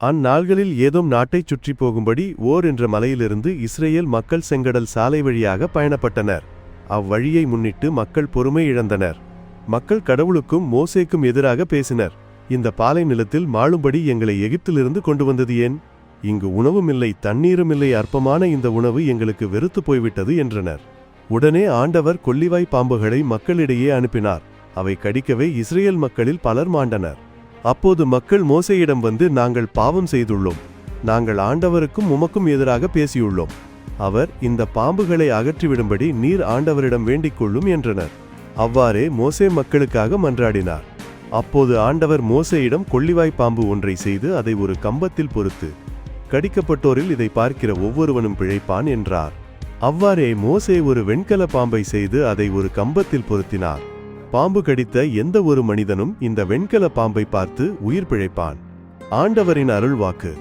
அந்நாள்களில் ஏதோ நாட்டைச் சுற்றிப் போகும்படி ஓர் என்ற மலையிலிருந்து இஸ்ரேல் மக்கள் செங்கடல் சாலை வழியாக பயணப்பட்டனர். அவ்வழியை முன்னிட்டு மக்கள் பொறுமை இழந்தனர். மக்கள் கடவுளுக்கும் மோசேக்கும் எதிராக பேசினர். இந்த பாலை நிலத்தில் மாளும்படி எங்களை எகிப்திலிருந்து கொண்டு வந்தது ஏன்? இங்கு உணவும் இல்லை தண்ணீரும் இல்லை அற்பமான இந்த உணவு எங்களுக்கு வெறுத்து போய்விட்டது என்றனர். உடனே ஆண்டவர் கொல்லிவாய் பாம்புகளை மக்களிடையே அனுப்பினார். அவை கடிக்கவே இஸ்ரேல் மக்களில் பலர் மாண்டனர். அப்போது மக்கள் மோசையிடம் வந்து நாங்கள் பாவம் செய்துள்ளோம். நாங்கள் ஆண்டவருக்கும் உமக்கும் எதிராக பேசியுள்ளோம். அவர் இந்த பாம்புகளை அகற்றிவிடும்படி நீர் ஆண்டவரிடம் வேண்டிக் கொள்ளும் என்றனர். அவ்வாறே மோசே மக்களுக்காக மன்றாடினார். அப்போது ஆண்டவர் மோசையிடம் கொள்ளிவாய் பாம்பு ஒன்றை செய்து அதை ஒரு கம்பத்தில் பொறுத்து கடிக்கப்பட்டோரில் இதை பார்க்கிற ஒவ்வொருவனும் பிழைப்பான் என்றார். அவ்வாறே மோசே ஒரு வெண்கல பாம்பை செய்து அதை ஒரு கம்பத்தில் பொருத்தினார். பாம்பு கடித்த எந்த ஒரு மனிதனும் இந்த வெண்கல பாம்பை பார்த்து உயிர் பிழைப்பான். ஆண்டவரின் அருள்வாக்கு.